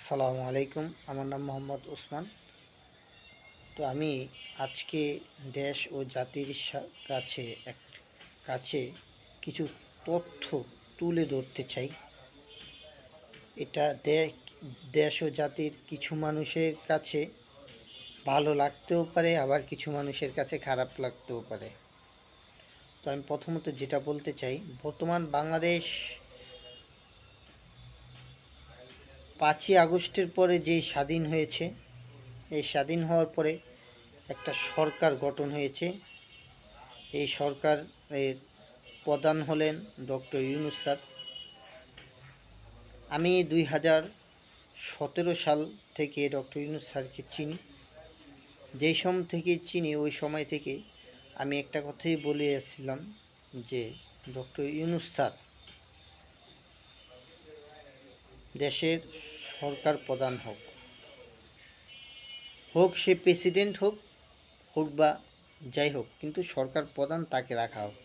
আসসালামু আলাইকুম। আমার নাম মোহাম্মদ ওসমান। তো আমি আজকে দেশ ও জাতির কাছে এক, কাছে কিছু তথ্য তুলে ধরতে চাই। এটা দেশ ও জাতির কিছু মানুষের কাছে ভালো লাগতেও পারে, আবার কিছু মানুষের কাছে খারাপ লাগতেও পারে। তো আমি প্রথমত যেটা বলতে চাই, বর্তমান বাংলাদেশ পাঁচই আগস্টের পরে যেই স্বাধীন হয়েছে, এই স্বাধীন হওয়ার পরে একটা সরকার গঠন হয়েছে। এই সরকারের প্রধান হলেন ডক্টর ইউনুস স্যার। আমি দুই হাজার সতেরো সাল থেকে ডক্টর ইউনুস স্যারকে চিনি। যেই সময় থেকে চিনি, ওই সময় থেকে আমি একটা কথাই বলে এসেছিলাম যে, ডক্টর ইউনুস স্যার দেশের সরকার প্রধান হোক। হোক সে প্রেসিডেন্ট হোক হোক বা যাই হোক, কিন্তু সরকার প্রধান তাকে রাখা হোক।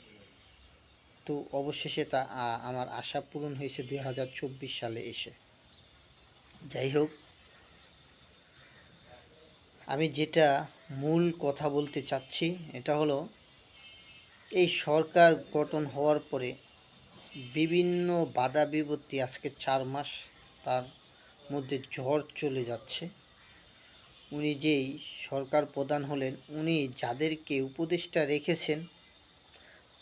তো অবশেষে তা আমার আশা পূরণ হয়েছে দুই হাজার চব্বিশ সালে এসে। যাই হোক, আমি যেটা মূল কথা বলতে চাচ্ছি, এটা হলো, এই সরকার গঠন হওয়ার পরে বিভিন্ন বাধা বিপত্তি আজকে চার মাস তার মধ্যে ঝড় চলে যাচ্ছে। উনি যেই সরকার প্রধান হলেন, উনি যাদেরকে উপদেষ্টা রেখেছেন,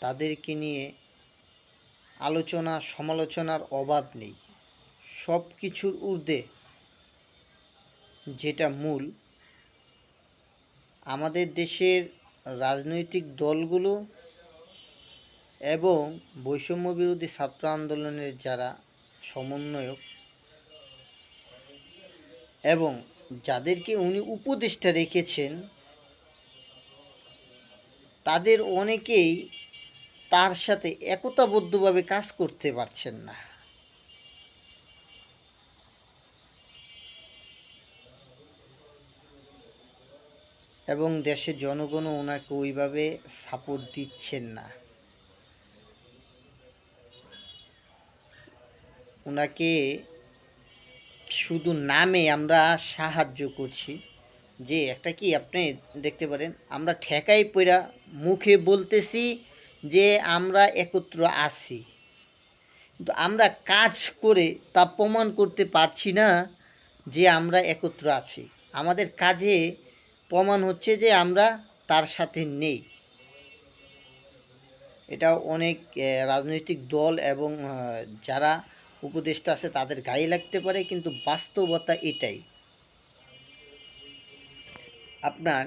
তাদেরকে নিয়ে আলোচনা, সমালোচনার অভাব নেই। সব কিছুর ঊর্ধ্বে যেটা মূল, আমাদের দেশের রাজনৈতিক দলগুলো এবং বৈষম্য বিরোধী ছাত্র আন্দোলনের যারা সমন্বয়ক এবং যাদেরকে উনি উপদেষ্টা রেখেছেন, তাদের অনেকেই তার সাথে একতাবদ্ধভাবে কাজ করতে পারছেন না। এবং দেশের জনগণও ওনাকে ওইভাবে সাপোর্ট দিচ্ছেন না। ওনাকে শুধু নামে আমরা সাহায্য করছি, যে একটা কি আপনি দেখতে পারেন, আমরা ঠেকাই পইরা মুখে বলতেছি যে আমরা একত্র আছি। কিন্তু আমরা কাজ করে তা প্রমাণ করতে পারছি না যে আমরা একত্র আছি। আমাদের কাজে প্রমাণ হচ্ছে যে আমরা তার সাথে নেই। এটা অনেক রাজনৈতিক দল এবং যারা উপদেষ্টা আছে, তাদের গায়ে লাগতে পারে, কিন্তু বাস্তবতা এটাই। আপনার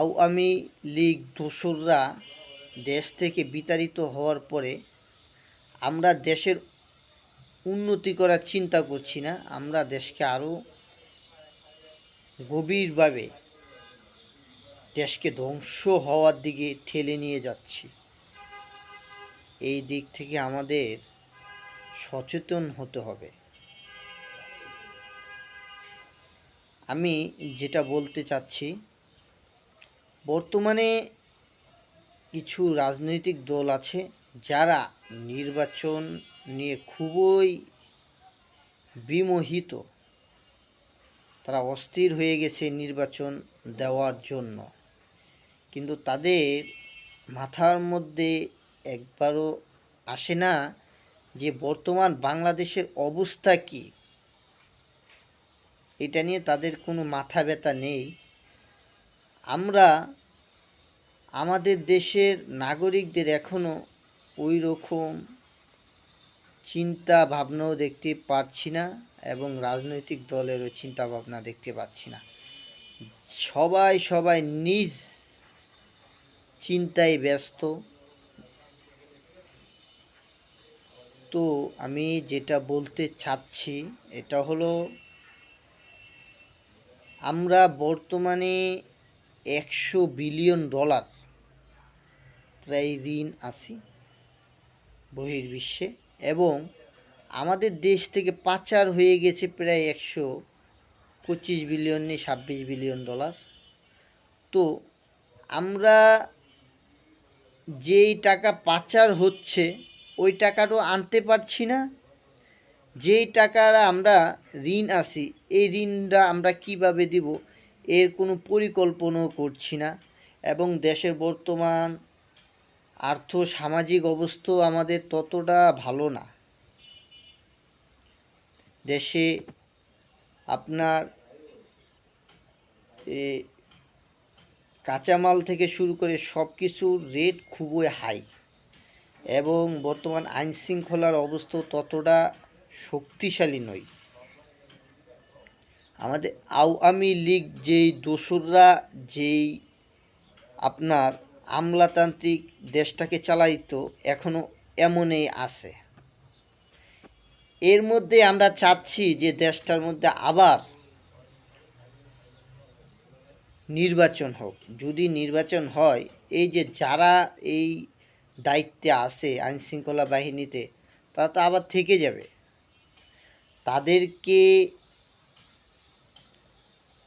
আওয়ামী লীগ দোসররা দেশ থেকে বিতাড়িত হওয়ার পরে আমরা দেশের উন্নতি করার চিন্তা করছি না, আমরা দেশকে আরও গভীরভাবে দেশকে ধ্বংস হওয়ার দিকে ঠেলে নিয়ে যাচ্ছি। এই দিক থেকে আমাদের সচেতন হতে হবে। আমি যেটা বলতে চাচ্ছি, বর্তমানে কিছু রাজনৈতিক দল আছে যারা নির্বাচন নিয়ে খুবই বিমোহিত। তারা অস্থির হয়ে গেছে নির্বাচন দেওয়ার জন্য। কিন্তু তাদের মাথার মধ্যে একবারও আসে না যে বর্তমান বাংলাদেশের অবস্থা কি? এটা নিয়ে তাদের কোনো মাথা ব্যথা নেই। আমরা আমাদের দেশের নাগরিকদের এখনও ওই রকম চিন্তা ভাবনাও দেখতে পাচ্ছি না এবং রাজনৈতিক দলেরও চিন্তা ভাবনা দেখতে পাচ্ছি না। সবাই সবাই নিজ চিন্তায় ব্যস্ত। তো আমি যেটা বলতে চাচ্ছি, এটা হলো আমরা বর্তমানে একশো বিলিয়ন ডলার প্রায় ঋণ আছি বহির্বিশ্বে এবং আমাদের দেশ থেকে পাচার হয়ে গেছে প্রায় একশো পঁচিশ বিলিয়ন নেই ছাব্বিশ বিলিয়ন ডলার। তো আমরা যেই টাকা পাচার হচ্ছে ওই টাকাটাও আনতে পারছি না। যেই টাকারা আমরা ঋণ আছি, এই ঋণটা আমরা কীভাবে দিব, এর কোনো পরিকল্পনাও করছি না। এবং দেশের বর্তমান আর্থ সামাজিক অবস্থা আমাদের ততটা ভালো না। দেশে আপনার এ কাঁচামাল থেকে শুরু করে সব কিছুর রেট খুবই হাই এবং বর্তমান আইন শৃঙ্খলার অবস্থাও ততটা শক্তিশালী নয়। আমাদের আওয়ামী লীগ যেই দোসররা, যেই আপনার আমলাতান্ত্রিক দেশটাকে চালাইত, এখনও এমনই আছে। এর মধ্যে আমরা চাচ্ছি যে দেশটার মধ্যে আবার নির্বাচন হোক। যদি নির্বাচন হয়, এই যে যারা এই দায়িত্বে আছে আইন শৃঙ্খলা বাহিনীতে, তারা তো আবার থেকে যাবে। তাদেরকে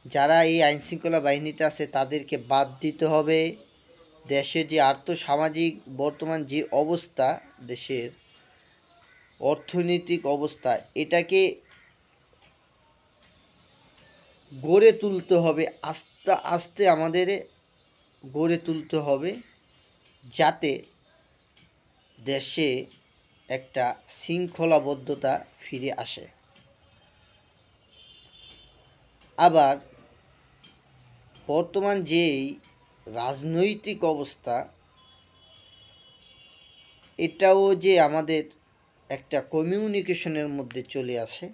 যারা এই আইন শৃঙ্খলা বাহিনীতে আছে তাদেরকে বাদ দিতে হবে। দেশের যে আর্থসামাজিক বর্তমান যে অবস্থা, দেশের অর্থনৈতিক অবস্থা, এটাকে গড়ে তুলতে হবে। আস্তে আস্তে আমাদের গড়ে তুলতে হবে যাতে দেশে একটা শৃঙ্খলাবদ্ধতা ফিরে আসে। আবার বর্তমান যেই রাজনৈতিক অবস্থা, এটাও যে আমাদের একটা কমিউনিকেশনের মধ্যে চলে আসে।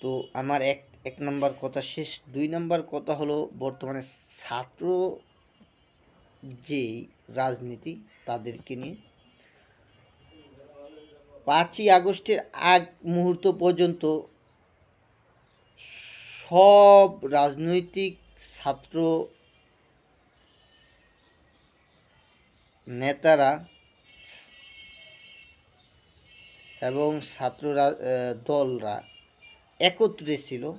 তো আমার এক এক নাম্বার কথা শেষ। দুই নাম্বার কথা হলো বর্তমানে ছাত্র যেই রাজনীতি তাদেরকে নিয়ে। পাঁচই আগস্টের আগ মুহূর্ত পর্যন্ত সব রাজনৈতিক ছাত্র নেতারা এবং ছাত্ররা দলরা একত্রে ছিল।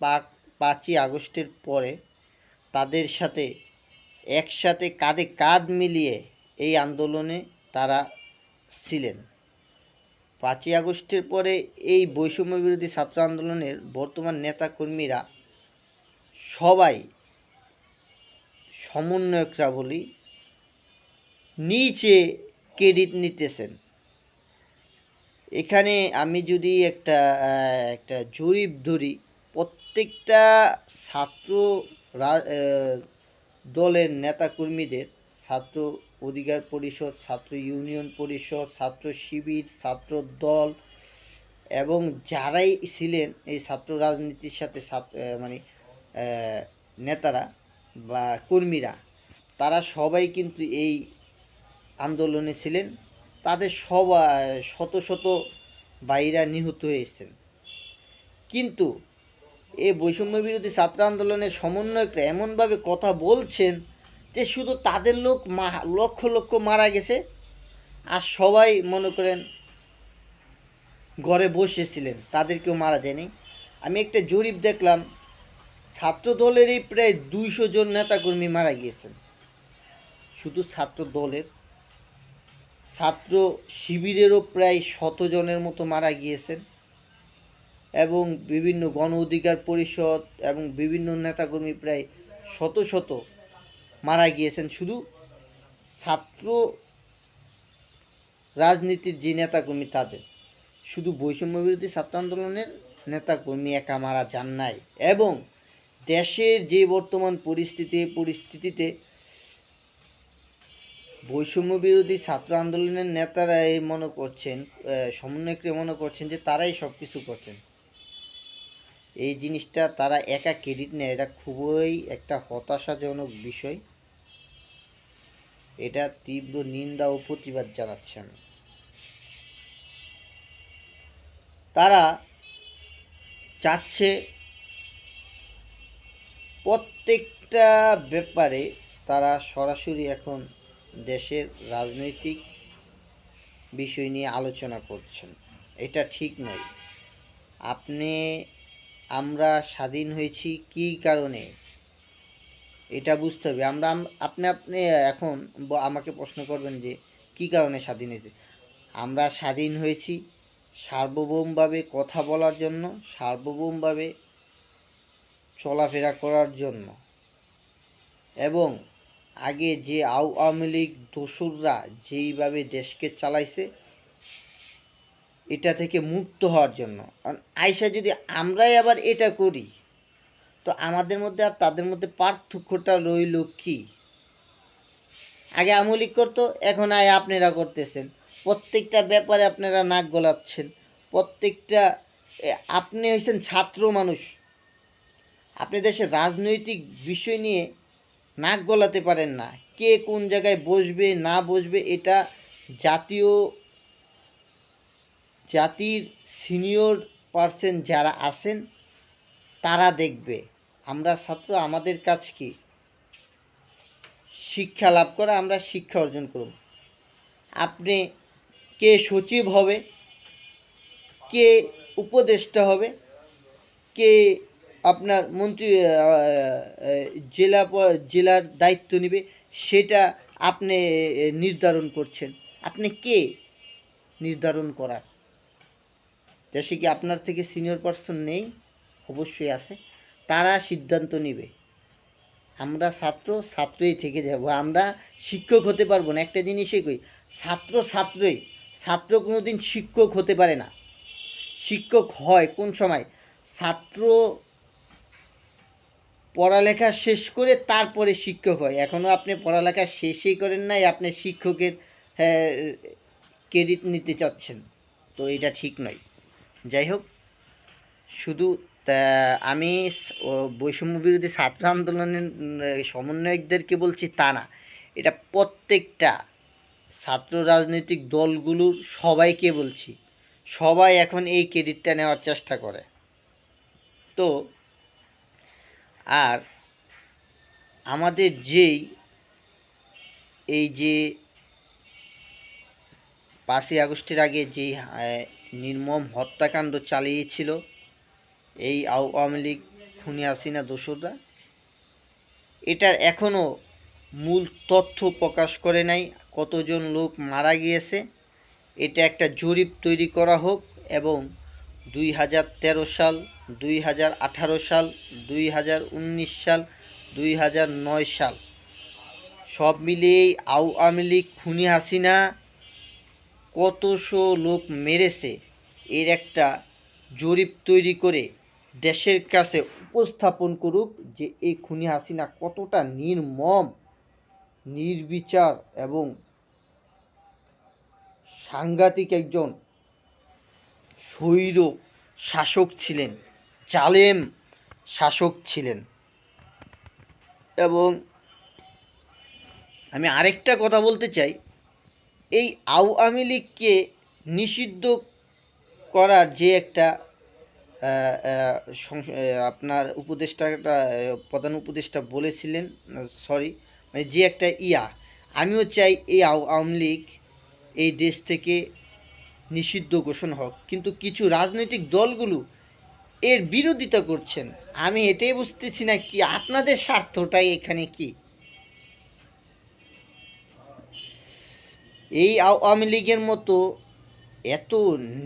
পাক পাঁচই আগস্টের পরে তাদের সাথে একসাথে কাঁধে কাঁধ মিলিয়ে এই আন্দোলনে তারা ছিলেন। পাঁচই আগস্টের পরে এই বৈষম্য বিরোধী ছাত্র আন্দোলনের বর্তমান নেতাকর্মীরা সবাই সমন্বয়করা বলি নিচে ক্রেডিট নিতেছেন। এখানে আমি যদি একটা একটা জরিপ ধরি, প্রত্যেকটা ছাত্র দলের নেতাকর্মীদের ছাত্র অধিকার পরিষদ, ছাত্র ইউনিয়ন পরিষদ, ছাত্র শিবির, ছাত্র দল এবং যারাই ছিলেন এই ছাত্র রাজনীতির সাথে ছাত্র মানে নেতারা বা কর্মীরা, তারা সবাই কিন্তু এই আন্দোলনে ছিলেন। তাদের সবাই শত শত ভাইরা নিহত হয়েছেন। কিন্তু এই বৈষম্য বিরোধী ছাত্র আন্দোলনের সমন্বয়করা এমনভাবে কথা বলছেন যে শুধু তাদের লোক লক্ষ লক্ষ মারা গেছে। আর সবাই মনে করেন ঘরে বসেছিলেন, তাদের কেউ মারা যায়নি। আমি একটা জরিপ দেখলাম ছাত্র দলেরই প্রায় দুইশো জন নেতাকর্মী মারা গিয়েছেন। শুধু ছাত্র দলের ছাত্র শিবিরেরও প্রায় শত জনের মতো মারা গিয়েছেন। এবং বিভিন্ন গণ অধিকার পরিষদ এবং বিভিন্ন নেতাকর্মী প্রায় শত শত মারা গিয়েছেন। শুধু ছাত্র রাজনীতির যে নেতাকর্মী তাদের, শুধু বৈষম্য বিরোধী ছাত্র আন্দোলনের নেতাকর্মী একা মারা যান নাই। এবং দেশের যে বর্তমান পরিস্থিতি পরিস্থিতিতে বৈষম্য বিরোধী ছাত্র আন্দোলনের নেতারা এই মনে করছেন সমন্বয়করা মনে করছেন যে তারাই সব কিছু করছেন। এই জিনিসটা তারা একা ক্রেডিট নেয়, এটা খুবই একটা হতাশাজনক বিষয়। এটা তীব্র নিন্দা ও প্রতিবাদ জানাচ্ছি আমি তারা চাচ্ছে প্রত্যেকটা ব্যাপারে তারা সরাসরি এখন দেশের রাজনৈতিক বিষয় নিয়ে আলোচনা করছেন। এটা ঠিক নয়। আপনি আমরা স্বাধীন হয়েছি কী কারণে? এটা বুঝতে হবে। আমরা, আপনি আপনি এখন আমাকে প্রশ্ন করবেন যে কী কারণে স্বাধীন হয়েছে? আমরা স্বাধীন হয়েছি সার্বভৌমভাবে কথা বলার জন্য, সার্বভৌমভাবে চলাফেরা করার জন্য। এবং আগে যে আওয়ামী লীগ দোসররা যেইভাবে দেশকে চালাইছে এটা থেকে মুক্ত হওয়ার জন্য। কারণ আইসা যদি আমরাই আবার এটা করি, তো আমাদের মধ্যে আর তাদের মধ্যে পার্থক্যটা রইল কি? আগে আওয়ামী লীগ করতো, এখন আয় আপনারা করতেছেন। প্রত্যেকটা ব্যাপারে আপনারা নাক গলাচ্ছেন। প্রত্যেকটা আপনি হয়েছেন ছাত্র মানুষ। আপনি দেশের রাজনৈতিক বিষয় নিয়ে নাক গলাতে পারেন না। কে কোন জায়গায় বসবে, না বসবে, এটা জাতীয় জাতির সিনিয়র পার্সন যারা আছেন, তারা দেখবে, আমরা ছাত্র, আমাদের কাজ কি? শিক্ষা লাভ করা, আমরা শিক্ষা অর্জন করব। আপনি কে সচিব হবে? কে উপদেষ্টা হবে? কে আপনার মন্ত্রী জেলা জেলার দায়িত্ব নেবে? সেটা আপনি নির্ধারণ করছেন। আপনি কে নির্ধারণ করার? দেশে কি আপনার থেকে সিনিয়র পার্সন নেই? অবশ্যই আছে। তারা সিদ্ধান্ত নেবে। আমরা ছাত্র, ছাত্রই থেকে যাব। আমরা শিক্ষক হতে পারব না। একটা জিনিসই কই, ছাত্র ছাত্রই, ছাত্র কোনোদিন শিক্ষক হতে পারে না। শিক্ষক হয় কোন সময়? ছাত্র পড়ালেখা শেষ করে তারপরে শিক্ষক হয়। এখনও আপনি পড়ালেখা শেষই করেন নাই, আপনি শিক্ষকের ক্রেডিট নিতে চাচ্ছেন। তো এটা ঠিক নয়। যাই হোক শুধু আমি বৈষম্য বিরোধী ছাত্র আন্দোলনের সমন্বয়কদেরকে বলছি তা না। এটা প্রত্যেকটা ছাত্র রাজনৈতিক দলগুলোর সবাইকে বলছি। সবাই এখন এই ক্রেডিটটা নেওয়ার চেষ্টা করে। তো, আর আমাদের যেই, এই যে পাঁচই আগস্টের আগে যেই নির্মম হত্যাকাণ্ড চালিয়েছিল এই আওয়ামী লীগ, খুনি হাসিনা, দোসররা। এটার এখনও মূল তথ্য প্রকাশ করে নাই, কতজন লোক মারা গিয়েছে। এটা একটা জরিপ তৈরি করা হোক এবং দুই হাজার তেরো সাল, দুই হাজার আঠারো সাল, দুই হাজার উনিশ সাল, দুই হাজার নয় সাল সব মিলিয়েই আওয়ামী লীগ, খুনি হাসিনা কতশো লোক মেরেছে এর একটা জরিপ তৈরি করে দেশের কাছে উপস্থাপন করুক যে এই খুনি হাসিনা কতটা নির্মম, নির্বিচার এবং সাংঘাতিক একজন স্বৈর শাসক ছিলেন, জালেম শাসক ছিলেন। এবং আমি আরেকটা কথা বলতে চাই এই আওয়ামী লীগকে নিষিদ্ধ করার যে একটা আপনার উপদেষ্টাটা প্রধান উপদেষ্টা বলেছিলেন, সরি মানে যে একটা ইয়া, আমিও চাই এই আও- আওয়ামী লীগ এই দেশ থেকে নিষিদ্ধ ঘোষণা হোক। কিন্তু কিছু রাজনৈতিক দলগুলো এর বিরোধিতা করছেন। আমি এটাই বুঝতেছি না কি আপনাদের স্বার্থটাই এখানে কি? এই আওয়ামী লীগের মতো এত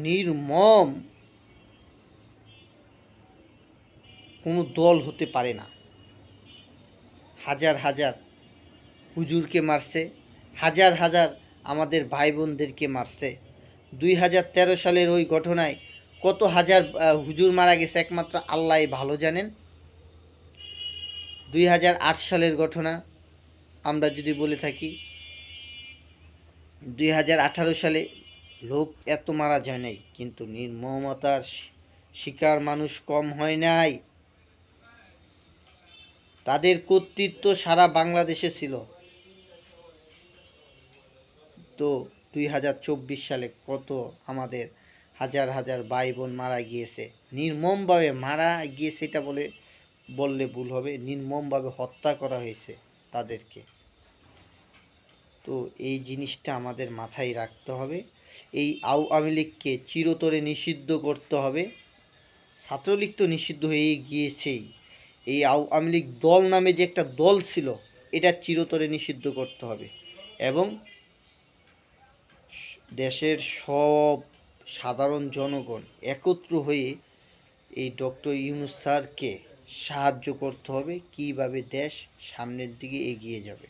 নির্মম কোনো দল হতে পারে না। হাজার হাজার হুজুরকে মারছে, হাজার হাজার আমাদের ভাই বোনদেরকে মারছে। দুই হাজার তেরো সালের ওই ঘটনায় কত হাজার হুজুর মারা গেছে একমাত্র আল্লাহ ভালো জানেন। দুই হাজার আট সালের ঘটনা আমরা যদি বলে থাকি দুই হাজার আঠারো সালে লোক এত মারা যায় নাই, কিন্তু নির্মমতার শিকার মানুষ কম হয় নাই। তাদের কর্তৃত্ব সারা বাংলাদেশে ছিল। তো দুই হাজার চব্বিশ সালে কত আমাদের হাজার হাজার ভাই বোন মারা গিয়েছে। নির্মমভাবে মারা গিয়েছে এটা বলে, বললে ভুল হবে, নির্মমভাবে হত্যা করা হয়েছে তাদেরকে। তো এই জিনিসটা আমাদের মাথায় রাখতে হবে। এই আওয়ামী লীগকে চিরতরে নিষিদ্ধ করতে হবে। ছাত্রলীগ তো নিষিদ্ধ হয়ে গিয়েছেই। এই আওয়ামী লীগ দল নামে যে একটা দল ছিল, এটা চিরতরে নিষিদ্ধ করতে হবে এবং দেশের সব সাধারণ জনগণ একত্র হয়ে এই ডক্টর ইউনুস স্যারকে সাহায্য করতে হবে। কীভাবে দেশ সামনের দিকে এগিয়ে যাবে?